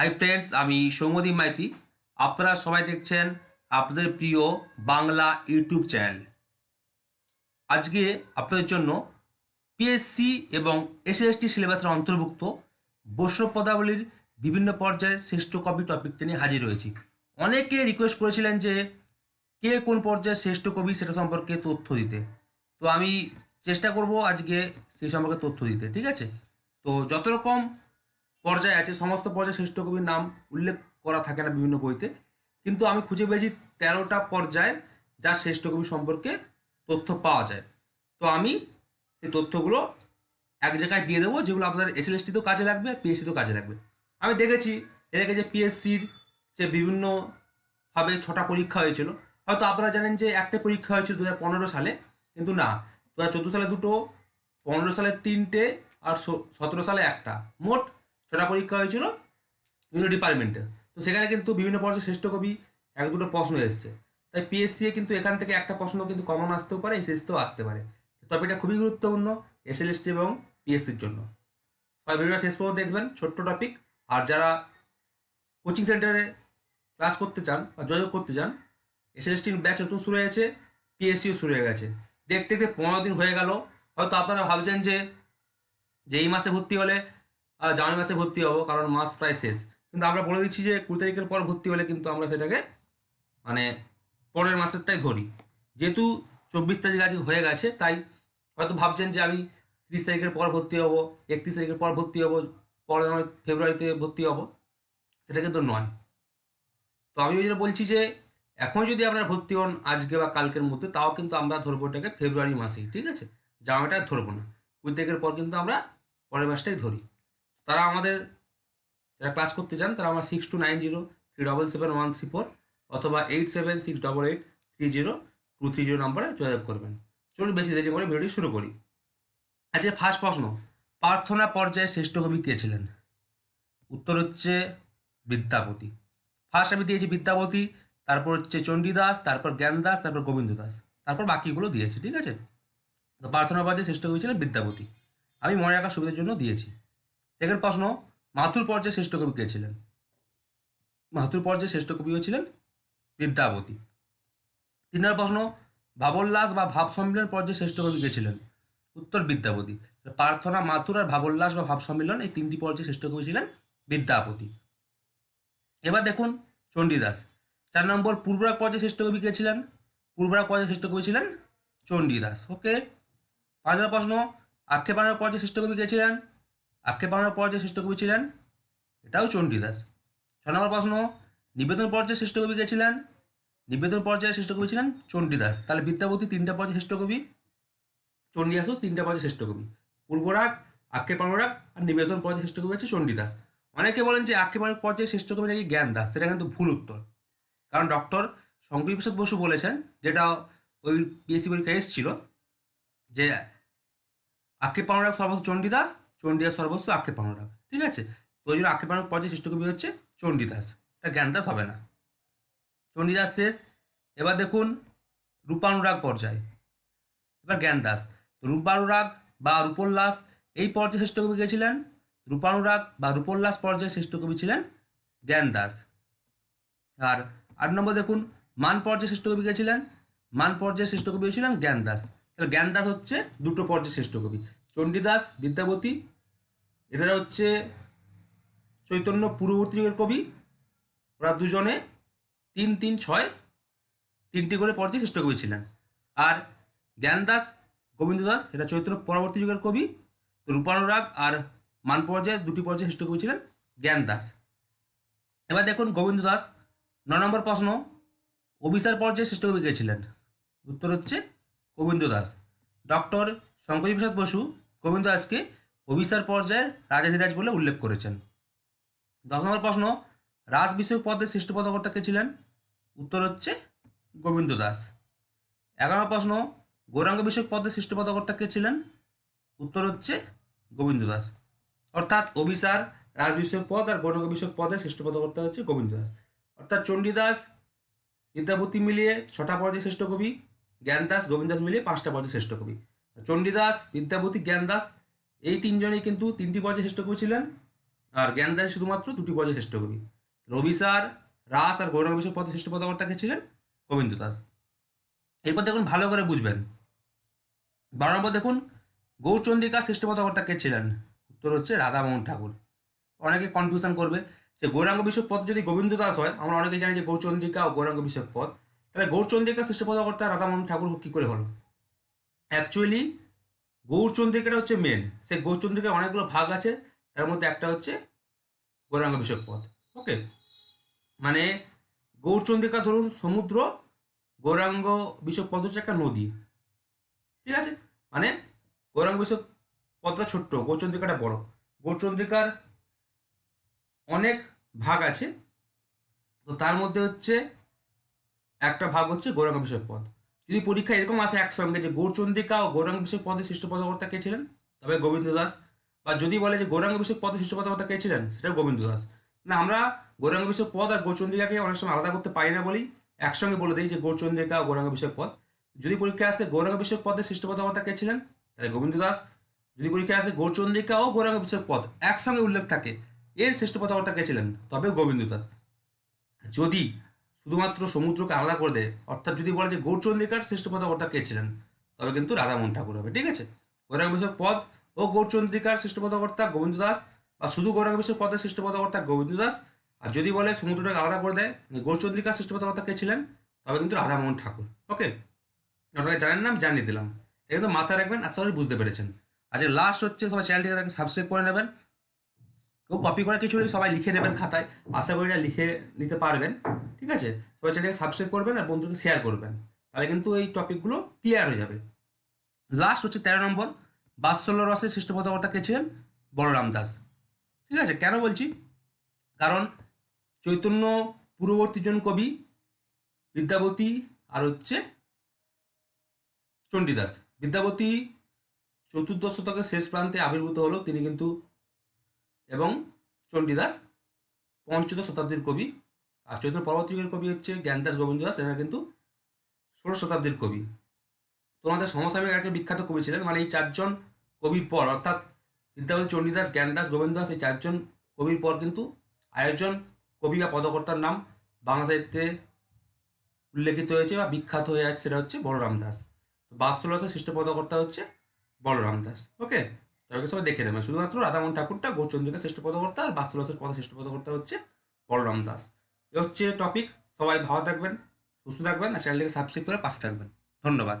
Hi friends আমি সৌমদীপ মাইতি। আপনারা সবাই দেখছেন আপনাদের প্রিয় বাংলা ইউটিউব চ্যানেল। আজকে আপনাদের জন্য পিএসসি এবং এসএসটি সিলেবাসের অন্তর্ভুক্ত বৈষ্ণব পদাবলীর বিভিন্ন পর্যায়ের শ্রেষ্ঠ কবি টপিকটা নিয়ে হাজির হয়েছি। অনেকে রিকোয়েস্ট করেছিলেন যে কে কোন পর্যায়ের শ্রেষ্ঠ কবি সেটা সম্পর্কে তথ্য দিতে। তো আমি চেষ্টা করব আজকে সেই সম্পর্কে তথ্য দিতে, ঠিক আছে? তো যত রকম পর্যায়ে আছে, সমস্ত পর্যায়ে শ্রেষ্ঠ কবির নাম উল্লেখ করা থাকে না বিভিন্ন বইতে। কিন্তু আমি খুঁজে পেয়েছি তেরোটা পর্যায়ে যার শ্রেষ্ঠ কবি সম্পর্কে তথ্য পাওয়া যায়। তো আমি সেই তথ্যগুলো এক জায়গায় দিয়ে দেবো, যেগুলো আপনার এস আপনাদের এসএলএসটিতেও কাজে লাগবে পিএসসিতেও কাজে লাগবে। আমি দেখেছি এর আগে যে পিএসসির যে বিভিন্নভাবে ছটা পরীক্ষা হয়েছিল, হয়তো আপনারা জানেন যে একটা পরীক্ষা হয়েছিল দু পনেরো সালে, কিন্তু না দু হাজার চোদ্দ সালে দুটো, পনেরো সালে তিনটে আর সতেরো সালে একটা। মোট ছটা পরীক্ষা হয়েছিল বিভিন্ন ডিপার্টমেন্টে তো সেখানে কিন্তু বিভিন্ন পর্যায়ে শ্রেষ্ঠ কবি এক দুটো প্রশ্ন এসছে। তাই পিএসসি কিন্তু এখান থেকে একটা প্রশ্ন কিন্তু কমন আসতেও পারে এসএসতেও আসতে পারে। টপিকটা খুবই গুরুত্বপূর্ণ এসএলএসটি এবং পিএসসির জন্য। সবাই ভিডিওটা শেষ পর্যন্ত দেখবেন, ছোট্ট টপিক আর যারা কোচিং সেন্টারে ক্লাস করতে চান বা যোগাযোগ করতে চান এসএলএসটির ব্যাচ নতুন শুরু হয়েছে পিএসসিও শুরু হয়ে গেছে। দেখতে দেখতে পনেরো দিন হয়ে গেল। হয়তো আপনারা ভাবছেন যে যে এই মাসে ভর্তি হলে জানুয়ারি মাসে ভর্তি হব, কারণ মাস প্রায় শেষ। কিন্তু আমরা বলে দিচ্ছি যে কুড়ি তারিখের পর ভর্তি হলে কিন্তু আমরা সেটাকে মানে পরের মাসেরটাই ধরি। যেহেতু চব্বিশ তারিখ আজকে হয়ে গেছে, তাই হয়তো ভাবছেন যে আমি তিরিশ তারিখের পর ভর্তি হব, একত্রিশ তারিখের পর ভর্তি হব, পরের ফেব্রুয়ারিতে ভর্তি হব, সেটা কিন্তু নয়। তো আমি ওই জন্য বলছি যে এখন যদি আপনারা ভর্তি হন আজকে বা কালকের মধ্যে, তাও কিন্তু আমরা ধরবো এটাকে ফেব্রুয়ারি মাসেই, ঠিক আছে? জামাটা ধরবো না। কুড়ি তারিখের পর কিন্তু আমরা পরের মাসটাই ধরি। তারা আমাদের যারা ক্লাস করতে চান, তারা আমার six two nine zero three double seven one three four অথবা eight seven six double eight three zero two three zero নম্বরে যোগাযোগ করবেন। চলুন বেশি দেরি করে ভিডিওটি শুরু করি। আচ্ছা ফার্স্ট প্রশ্ন, প্রার্থনা পর্যায়ে শ্রেষ্ঠ কবি কে ছিলেন? উত্তর হচ্ছে বিদ্যাপতি। ফার্স্ট আমি দিয়েছি বিদ্যাপতি, তারপর হচ্ছে চণ্ডীদাস, তারপর জ্ঞানদাস, তারপর গোবিন্দ দাস তারপর বাকিগুলো দিয়েছি, ঠিক আছে? তো প্রার্থনা পর্যায়ে শ্রেষ্ঠ কবি ছিলেন বিদ্যাপতি। আমি মনে রাখার সুবিধার জন্য দিয়েছি। সেকেন্ড প্রশ্ন মাথুর পর্যায়ে শ্রেষ্ঠ কবি কে ছিলেন? মাথুর পর্যায়ে শ্রেষ্ঠ কবিও ছিলেন বিদ্যাপতি তিন নম্বর প্রশ্ন, ভাবোল্লাস বা ভাব সম্মিলন পর্যায়ে শ্রেষ্ঠ কবি কে ছিলেন? উত্তর বিদ্যাপতি। প্রার্থনা মাথুর আর ভাবোল্লাস বা ভাব সম্মিলন এই তিনটি পর্যায়ে শ্রেষ্ঠ কবি ছিলেন বিদ্যাপতি। এবার দেখুন চণ্ডীদাস। চার নম্বর, পূর্বরাগ পর্যায়ে শ্রেষ্ঠ কবি কে ছিলেন? পূর্বরাগ পর্যায়ে শ্রেষ্ঠ কবি ছিলেন চণ্ডীদাস। ওকে, পাঁচ নম্বর প্রশ্ন আক্ষেপানোর পর্যায়ে শ্রেষ্ঠ কবি কে ছিলেন? আক্ষেপানোর পর্যায়ে শ্রেষ্ঠ কবি ছিলেন, এটাও চণ্ডীদাস। ছ নম্বর প্রশ্ন, নিবেদন পর্যায়ে শ্রেষ্ঠ কবি কে ছিলেন? নিবেদন পর্যায়ে শ্রেষ্ঠ কবি ছিলেন চণ্ডীদাস। তাহলে বিদ্যাপতি তিনটা পর্যায়ে শ্রেষ্ঠ কবি, চণ্ডীদাসও তিনটা পর্যায়ে শ্রেষ্ঠ কবি। পূর্বরাগ আক্ষেপানুরাগ আর নিবেদন পর্যায়ে শ্রেষ্ঠ কবি হচ্ছে চণ্ডীদাস। অনেকে বলেন যে আক্ষেপানুর পর্যায়ে শ্রেষ্ঠ কবি নাকি জ্ঞান দাস, সেটা কিন্তু ভুল উত্তর। কারণ ডক্টর শঙ্কর প্রসাদ বসু বলেছেন, যেটা ওই পিএসসি পরীক্ষা এসেছিল যে আক্ষেপানুরাগ সর্বস্ব চণ্ডীদাস চণ্ডীদাস সর্বস্ব, আক্ষেপ আক্ষেপানুরাগ ঠিক আছে? তো ওই জন্য আক্ষেপানুর পর্যায়ে শ্রেষ্ঠ কবি হচ্ছে চণ্ডীদাস। এটা জ্ঞানদাস হবে না। চণ্ডীদাস শেষ। এবার দেখুন, রূপানুরাগ পর্যায়। এবার জ্ঞানদাস। তো রূপানুরাগ বা রূপোল্লাস, এই পর্যায়ে শ্রেষ্ঠ কবি কে ছিলেন রূপানুরাগ বা রূপোল্লাস পর্যায়ে শ্রেষ্ঠ কবি ছিলেন জ্ঞানদাস। আর আট নম্বর দেখুন, মান পর্যায়ে শ্রেষ্ঠ কবি কে ছিলেন মান পর্যায়ে শ্রেষ্ঠ কবি ছিলেন জ্ঞানদাস। তাহলে জ্ঞানদাস হচ্ছে দুটো পর্যায়ে শ্রেষ্ঠ কবি চণ্ডীদাস বিদ্যাপতি এনারা হচ্ছে চৈতন্য পূর্ববর্তী যুগের কবি। ওরা দুজনে তিন তিন, ছয়, তিনটি করে পর্যায়ে শ্রেষ্ঠ কবি ছিলেন। আর জ্ঞানদাস গোবিন্দ দাস এটা চৈতন্য পরবর্তী যুগের কবি, রূপানুরাগ আর মান পর্যায়ে দুটি পর্যায়ে শ্রেষ্ঠ কবি ছিলেন জ্ঞান দাস এবার দেখুন গোবিন্দ দাস ন নম্বর প্রশ্ন অভিসার পর্যায়ে শ্রেষ্ঠ কবি গিয়েছিলেন উত্তর হচ্ছে গোবিন্দ দাস ডক্টর শঙ্করী প্রসাদ বসু গোবিন্দ দাসকে অভিসার পর্যায়ের রাজাধিরাজ বলে উল্লেখ করেছেন। দশ নম্বর প্রশ্ন, রাজ বিষয়ক পদে শ্রেষ্ঠ পদকর্তা কে ছিলেন? উত্তর হচ্ছে গোবিন্দ দাস। এগারো নম্বর প্রশ্ন, গৌরাঙ্গ বিষয়ক পদে শ্রেষ্ঠ পদকর্তা কে ছিলেন? উত্তর হচ্ছে গোবিন্দ দাস। অর্থাৎ অভিসার, রাজ বিষয়ক পদ আর গৌরাঙ্গ বিষয়ক পদে শ্রেষ্ঠ পদকর্তা হচ্ছে গোবিন্দ দাস। অর্থাৎ চণ্ডীদাস বিদ্যাপতি মিলিয়ে ছটা পর্যায়ে শ্রেষ্ঠ কবি জ্ঞানদাস গোবিন্দ দাস মিলিয়ে পাঁচটা পর্যায়ে শ্রেষ্ঠ কবি। চণ্ডীদাস বিদ্যাপতি জ্ঞানদাস, এই তিনজনেই কিন্তু তিনটি পর্যায়ে শ্রেষ্ঠ কবি ছিলেন। আর জ্ঞানদাস শুধুমাত্র দুটি পর্যায়ে শ্রেষ্ঠ কবি। রবি স্যার, রাস আর গৌরঙ্গ বিষয় পদে শ্রেষ্ঠ পদকর্তা কে ছিলেন? গোবিন্দ দাস এরপর দেখুন, ভালো করে বুঝবেন। বারো নম্বর দেখুন, গৌরচন্দ্রিকা শ্রেষ্ঠ পদকর্তা কে ছিলেন? উত্তর হচ্ছে রাধামোহন ঠাকুর। অনেকে কনফিউশন করবে যে গৌরাঙ্গ বিষয়ক পদ যদি গোবিন্দ দাস হয়, আমরা অনেকে জানি যে গৌরচন্দ্রিকা ও গৌরাঙ্গ বিষয়ক পদ। তাহলে গৌরচন্দ্রিকা শ্রেষ্ঠ পদকর্তা রাধামোহন ঠাকুর কী করে হলো? অ্যাকচুয়ালি গৌরচন্দ্রিকাটা হচ্ছে মেন সেই গৌরচন্দ্রিকার অনেকগুলো ভাগ আছে, তার মধ্যে একটা হচ্ছে গৌরাঙ্গ বিষয়ক পথ ওকে মানে গৌরচন্দ্রিকা ধরুন সমুদ্র গৌরাঙ্গ বিষয়ক পথ হচ্ছে একটা নদী। ঠিক আছে? মানে গৌরাঙ্গ বিষয়ক পথটা ছোট্ট গৌরচন্দ্রিকাটা বড়। গৌরচন্দ্রিকার অনেক ভাগ আছে, তো তার মধ্যে হচ্ছে একটা ভাগ হচ্ছে গৌরাঙ্গ বিষয়ক পদ। যদি পরীক্ষা এরকম আসে একসঙ্গে যে গৌরচন্দ্রিকা ও গৌরাঙ্গ বিষয়ক পদে সৃষ্ট পদকর্তা কে ছিলেন? তবে গোবিন্দ দাস বা যদি বলে যে গৌরাঙ্গ বিষয়ক পদে সৃষ্ট পদকর্তা কে ছিলেন সেটা গোবিন্দ দাস না, আমরা গৌরাঙ্গ বিষয়ক পদ আর গৌরচন্দ্রিকাকে অনেক সময় আলাদা করতে পারি না বলেই একসঙ্গে বলে দিই যে গৌরচন্দ্রিকা ও গৌরাঙ্গ বিষয়ক পদ। যদি পরীক্ষা আসে গৌরাঙ্গ বিষয়ক পদে সৃষ্ট পদকর্তা কে ছিলেন, তাহলে গোবিন্দ দাস যদি পরীক্ষা আসে গৌরচন্দ্রিকা ও গৌরাঙ্গ বিষয়ক পদ একসঙ্গে উল্লেখ থাকে, এর শ্রেষ্ঠ পদকর্তা কে ছিলেন? তবে গোবিন্দ দাস যদি শুধুমাত্র সমুদ্রকে আলাদা করে দেয়। অর্থাৎ যদি বলে যে গৌরচন্দ্রিকার শ্রেষ্ঠ পদকর্তা কে ছিলেন? তবে কিন্তু রাধামোহন ঠাকুর হবে, ঠিক আছে? গৌরাঙ্গ বিষয়ক পদ ও গৌরচন্দ্রিকার শ্রেষ্ঠ পদকর্তা গোবিন্দ দাস বা শুধু গৌরাঙ্গ বিষয়ক পদের শ্রেষ্ঠ পদকর্তা গোবিন্দ দাস। আর যদি বলে সমুদ্রটাকে আলাদা করে দেয় গৌরচন্দ্রিকার শ্রেষ্ঠ পদকর্তা কে ছিলেন? তবে কিন্তু রাধামোহন ঠাকুর, ওকে? আপনারা জানেন না জানিয়ে দিলাম। এটা কিন্তু মাথায় রাখবেন, আশা করি বুঝতে পেরেছেন। আচ্ছা লাস্ট হচ্ছে, সবাই চ্যানেলটিকে সাবস্ক্রাইব করে নেবেন। কেউ কপি করা কিছু সবাই লিখে নেবেন খাতায়। আশা করি লিখে নিতে পারবেন। ঠিক আছে? সবাই চ্যানেলকে সাবস্ক্রাইব করবেন আর বন্ধুকে শেয়ার করবেন। তাহলে কিন্তু এই টপিকগুলো ক্লিয়ার হয়ে যাবে। লাস্ট হচ্ছে তেরো নম্বর। বাৎসল্য রসের সৃষ্ট পদকর্তা কে ছিলেন? বলরাম দাস। ঠিক আছে? কেন বলছি? কারণ চৈতন্য পূর্ববর্তী জন কবি বিদ্যাবতী আর হচ্ছে চণ্ডীদাস বিদ্যাবতী চতুর্দশ শতকের শেষ প্রান্তে আবির্ভূত হলো তিনি কিন্তু এবং চণ্ডীদাস পঞ্চদশ শতাব্দীর কবি আর চৈতন্য পরবর্তী যুগের কবি হচ্ছে জ্ঞানদাস গোবিন্দ দাস এরা কিন্তু ষোড়শ শতাব্দীর কবি। তোমাদের সমসাময়িক একটা বিখ্যাত কবি ছিলেন মানে এই চারজন কবির পর, অর্থাৎ বিদ্যাপতি চণ্ডীদাস, জ্ঞানদাস গোবিন্দ দাস এই চারজন কবির পর কিন্তু আয়োজন কবি বা পদকর্তার নাম বাংলা সাহিত্যে উল্লেখিত হয়েছে বা বিখ্যাত হয়ে আছে, সেটা হচ্ছে বলরাম দাস। তো বাৎসল্যসের শ্রেষ্ঠ পদকর্তা হচ্ছে বলরাম দাস। ওকে? তবে সবাই দেখে নেবেন শুধুমাত্র রাধামোহন ঠাকুরটা গোচন্দ্রিকা শ্রেষ্ঠ পদকর্তা আর বাস্তুলসের পদ শ্রেষ্ঠ পদকর্তা হচ্ছে বলরাম দাস। এ হচ্ছে টপিক সবাই ভালো থাকবেন, সুস্থ থাকবেন, আর চ্যানেলটিকে সাবস্ক্রাইব করে পাশে থাকবেন। ধন্যবাদ।